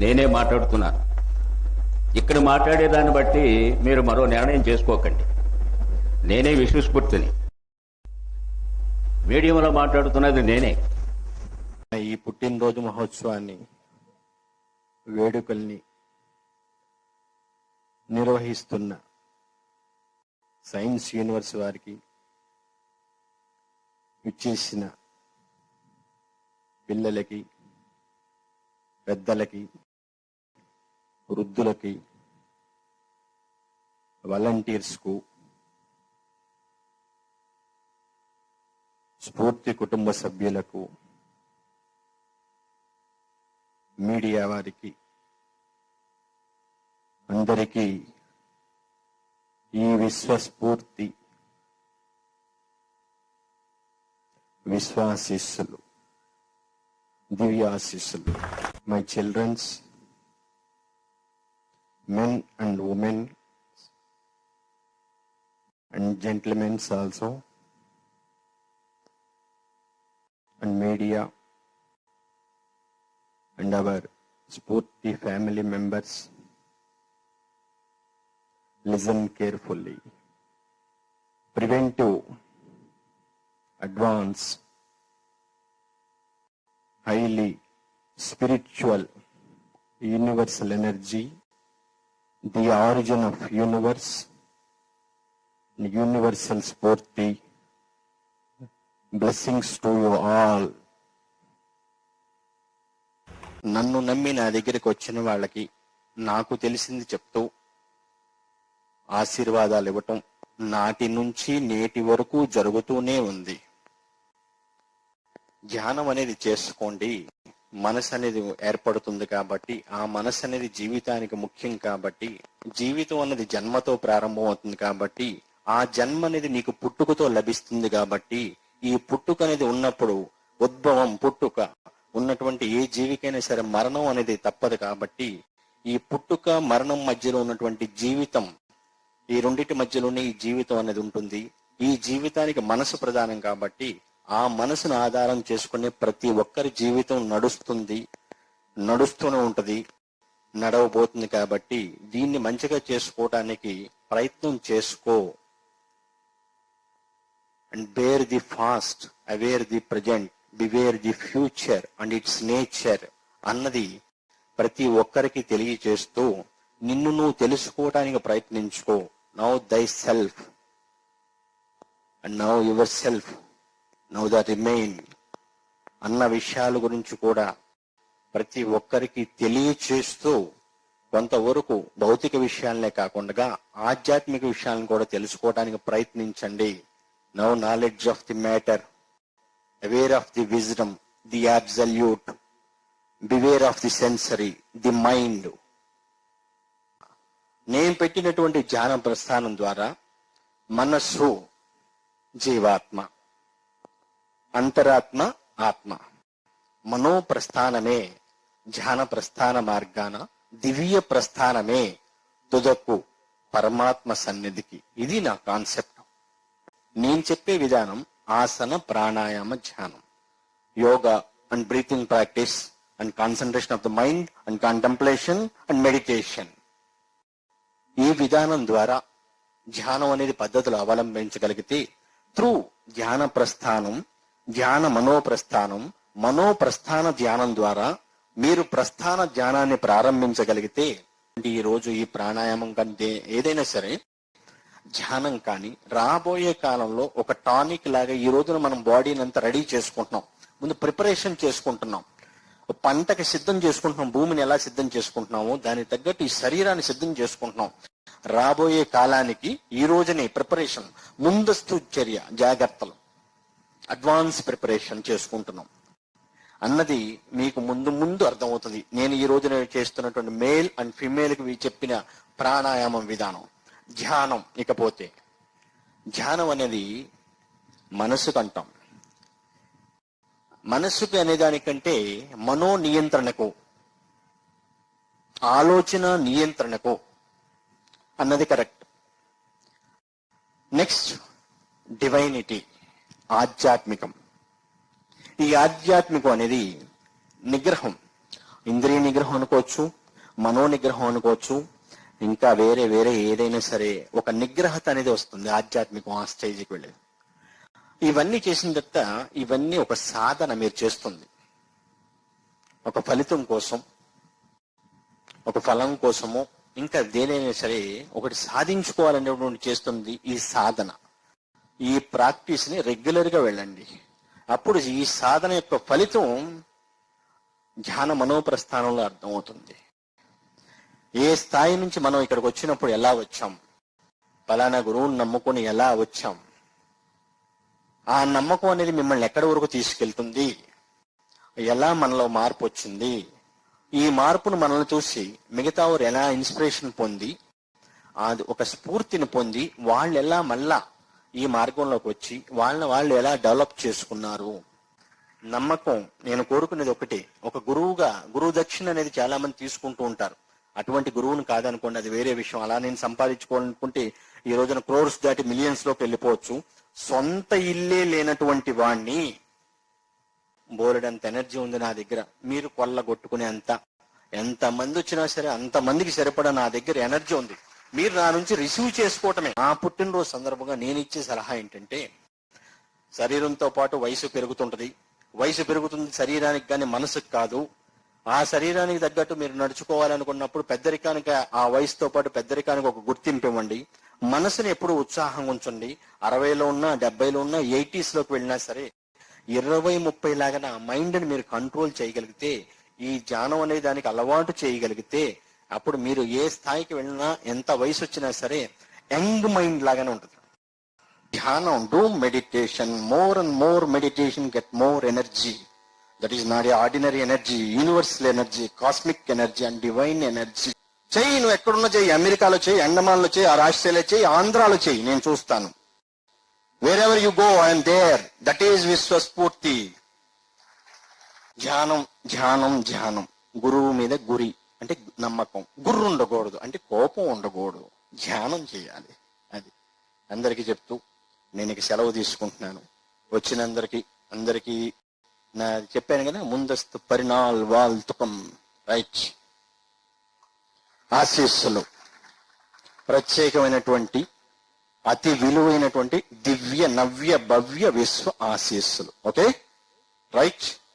నేనే మాట్లాడుతున్నాను. ఇక్కడ మాట్లాడేదాన్ని బట్టి మీరు మరో నిర్ణయం చేసుకోకండి. నేనే విష్ణుస్ఫూర్తిని. మీడియంలో మాట్లాడుతున్నది నేనే. ఈ పుట్టినరోజు మహోత్సవాన్ని వేడుకల్ని నిర్వహిస్తున్న సైన్స్ యూనివర్స్ వారికి ఇచ్చేసిన పిల్లలకి పెద్దలకి వృద్ధులకి వాలంటీర్స్కు స్ఫూర్తి కుటుంబ సభ్యులకు మీడియా వారికి అందరికీ ఈ విశ్వస్ఫూర్తి విశ్వాశిస్సులు దివ్యాశిస్సులు my children's men and women and gentlemen also and media and our sporty family members listen carefully. Preventive advance highly spiritual universal energy the origin of universe universal స్ఫూర్తి బ్లెస్సింగ్స్ టు యు ఆల్ నన్ను నమ్మి నా దగ్గరికి వచ్చిన వాళ్ళకి నాకు తెలిసింది చెప్తూ ఆశీర్వాదాలు ఇవ్వటం నాటి నుంచి నేటి వరకు జరుగుతూనే ఉంది. ధ్యానం అనేది చేసుకోండి. మనసు అనేది ఏర్పడుతుంది కాబట్టి ఆ మనసు అనేది జీవితానికి ముఖ్యం కాబట్టి జీవితం అనేది జన్మతో ప్రారంభం అవుతుంది కాబట్టి ఆ జన్మ అనేది నీకు పుట్టుకతో లభిస్తుంది కాబట్టి ఈ పుట్టుక అనేది ఉన్నప్పుడు ఉద్భవం పుట్టుక ఉన్నటువంటి ఏ జీవికైనా సరే మరణం అనేది తప్పదు కాబట్టి ఈ పుట్టుక మరణం మధ్యలో ఉన్నటువంటి జీవితం ఈ రెండింటి మధ్యలోనే ఈ జీవితం అనేది ఉంటుంది. ఈ జీవితానికి మనసు ప్రధానం కాబట్టి ఆ మనసును ఆధారం చేసుకునే ప్రతి ఒక్కరి జీవితం నడుస్తుంది నడుస్తూనే ఉంటుంది నడవబోతుంది కాబట్టి దీన్ని మంచిగా చేసుకోవటానికి ప్రయత్నం చేసుకో. And bear the past aware the present beware the future and its nature అన్నది ప్రతి ఒక్కరికి తెలియచేస్తూ నిన్ను నువ్వు తెలుసుకోవడానికి ప్రయత్నించుకో. Know thy self and know your self know the remain అన్న విషయాల గురించి కూడా ప్రతి ఒక్కరికి తెలియచేస్తూ కొంతవరకు భౌతిక విషయాలనే కాకుండా ఆధ్యాత్మిక విషయాలను కూడా తెలుసుకోవడానికి ప్రయత్నించండి. Know knowledge of the matter aware of the wisdom the absolute beware of the sensory the mind నేను పెట్టినటువంటి ధ్యాన ప్రస్థానం ద్వారా మనస్సు జీవాత్మ. అంతరాత్మ ఆత్మ. మనో ప్రస్థానమే ధ్యాన ప్రస్థాన మార్గాన దివ్య ప్రస్థానమే తుదకు పరమాత్మ సన్నిధికి. ఇది నా కాన్సెప్ట్. నేను చెప్పే విధానం ఆసన ప్రాణాయామ ధ్యానం. Yoga and breathing practice and concentration of the mind and contemplation and meditation. ఈ విధానం ద్వారా ధ్యానం అనేది పద్ధతులు అవలంబించగలిగితే త్రూ ధ్యాన ప్రస్థానం ధ్యాన మనోప్రస్థానం మనోప్రస్థాన ధ్యానం ద్వారా మీరు ప్రస్థాన ధ్యానాన్ని ప్రారంభించగలిగితే ఈ రోజు ఈ ప్రాణాయామం కంటే ఏదైనా సరే ధ్యానం కానీ రాబోయే కాలంలో ఒక టానిక్ లాగా ఈ రోజున మనం బాడీని అంతా రెడీ చేసుకుంటున్నాం. ముందు ప్రిపరేషన్ చేసుకుంటున్నాం. పంటకి సిద్ధం చేసుకుంటున్నాం. భూమిని ఎలా సిద్ధం చేసుకుంటున్నామో దానికి తగ్గట్టు ఈ శరీరాన్ని సిద్ధం చేసుకుంటున్నాం. రాబోయే కాలానికి ఈ రోజునే ప్రిపరేషన్ ముందస్తు చర్య జాగ్రత్తలు. అడ్వాన్స్ ప్రిపరేషన్ చేసుకుంటున్నాం. అన్నది మీకు ముందు ముందు అర్థమవుతుంది. నేను ఈ రోజున చేస్తున్నటువంటి మేల్ అండ్ ఫిమేల్కి చెప్పిన ప్రాణాయామం విధానం. ధ్యానం ఇకపోతే. ధ్యానం అనేది మనసుకు అంటాం. మనస్సుకు అనే దానికంటే మనో నియంత్రణకు ఆలోచన నియంత్రణకు అన్నది కరెక్ట్. Next divinity. ఆధ్యాత్మికం. ఈ ఆధ్యాత్మికం అనేది నిగ్రహం. ఇంద్రియ నిగ్రహం అనుకోవచ్చు మనో నిగ్రహం అనుకోవచ్చు ఇంకా వేరే వేరే ఏదైనా సరే ఒక నిగ్రహత అనేది వస్తుంది ఆధ్యాత్మికం ఆ స్టేజ్కి వెళ్ళేది. ఇవన్నీ చేసిన తర్వాత ఇవన్నీ ఒక సాధన మీరు చేస్తుంది. ఒక ఫలితం కోసం ఒక ఫలం కోసము ఇంకా దేనైనా సరే ఒకటి సాధించుకోవాలనేటువంటి చేస్తుంది ఈ సాధన. ఈ ప్రాక్టీస్ని రెగ్యులర్గా వెళ్ళండి. అప్పుడు ఈ సాధన యొక్క ఫలితం ధ్యాన మనోప్రస్థానంలో అర్థమవుతుంది. ఏ స్థాయి నుంచి మనం ఇక్కడికి వచ్చినప్పుడు ఎలా వచ్చాం? పలానా గురువుని నమ్ముకొని ఎలా వచ్చాం? ఆ నమ్మకం అనేది మిమ్మల్ని ఎక్కడి వరకు తీసుకెళ్తుంది? ఎలా మనలో మార్పు వచ్చింది? ఈ మార్పును మనల్ని చూసి మిగతా వారు ఎలా ఇన్స్పిరేషన్ పొంది అది ఒక స్ఫూర్తిని పొంది వాళ్ళు ఎలా మళ్ళా ఈ మార్గంలోకి వచ్చి వాళ్ళని వాళ్ళు ఎలా డెవలప్ చేసుకున్నారు? నమ్మకం నేను కోరుకునేది ఒకటి. ఒక గురువుగా గురువు దక్షిణ అనేది చాలా మంది తీసుకుంటూ ఉంటారు. అటువంటి గురువుని కాదనుకోండి అది వేరే విషయం. అలా నేను సంపాదించుకోవాలనుకుంటే ఈ రోజున క్రోర్స్ దాటి మిలియన్స్లోకి వెళ్ళిపోవచ్చు. సొంత ఇల్లే లేనటువంటి వాణ్ణి బోలెడంత ఎనర్జీ ఉంది నా దగ్గర. మీరు కొల్లగొట్టుకునే అంత. ఎంత మంది వచ్చినా సరే అంత మందికి సరిపడా నా దగ్గర ఎనర్జీ ఉంది. మీరు నా నుంచి రిసీవ్ చేసుకోవటమే. నా పుట్టినరోజు సందర్భంగా నేను ఇచ్చే సలహా ఏంటంటే శరీరంతో పాటు వయసు పెరుగుతుంటది. వయసు పెరుగుతుంది శరీరానికి కానీ మనసుకు కాదు. ఆ శరీరానికి తగ్గట్టు మీరు నడుచుకోవాలనుకున్నప్పుడు పెద్దరికానికి ఆ వయసుతో పాటు పెద్దరికానికి ఒక గుర్తింపు ఇవ్వండి. మనసుని ఎప్పుడు ఉత్సాహంగా ఉంచండి. అరవైలో ఉన్నా డెబ్బైలో ఉన్నా ఎయిటీస్లోకి వెళ్ళినా సరే ఇరవై ముప్పై లాగా నా మైండ్ని మీరు కంట్రోల్ చేయగలిగితే ఈ ధ్యానం అనే దానికి అలవాటు చేయగలిగితే అప్పుడు మీరు ఏ స్థాయికి వెళ్ళినా ఎంత వయసు వచ్చినా సరే యంగ్ మైండ్ లాగానే ఉంటుంది. ధ్యానం do meditation more and more meditation get more energy that is not ordinary energy universal energy cosmic energy and divine energy చెయ్యి నువ్వు ఎక్కడున్నా చెయ్యి అమెరికాలో చెయ్యి అండమాన్లో చెయ్యి ఆ ఆస్ట్రేలియా చెయ్యి ఆంధ్రాలో చెయ్యి నేను చూస్తాను. Wherever you go I'm there that is విశ్వస్ఫూర్తి. ధ్యానం ధ్యానం ధ్యానం. గురువు మీద గురి. అంటే నమ్మకం. గుర్రు ఉండకూడదు. అంటే కోపం ఉండకూడదు. ధ్యానం చేయాలి. అది. అందరికీ చెప్తూ నేను ఇక సెలవు తీసుకుంటున్నాను. వచ్చినందరికీ అందరికీ నా చెప్పాను కదా ముందస్తు పరిణాల్ వాల్ తుకం. రైట్. ఆశీస్సులు. ప్రత్యేకమైనటువంటి అతి విలువైనటువంటి దివ్య నవ్య భవ్య విశ్వ ఆశీస్సులు. ఓకే? రైట్.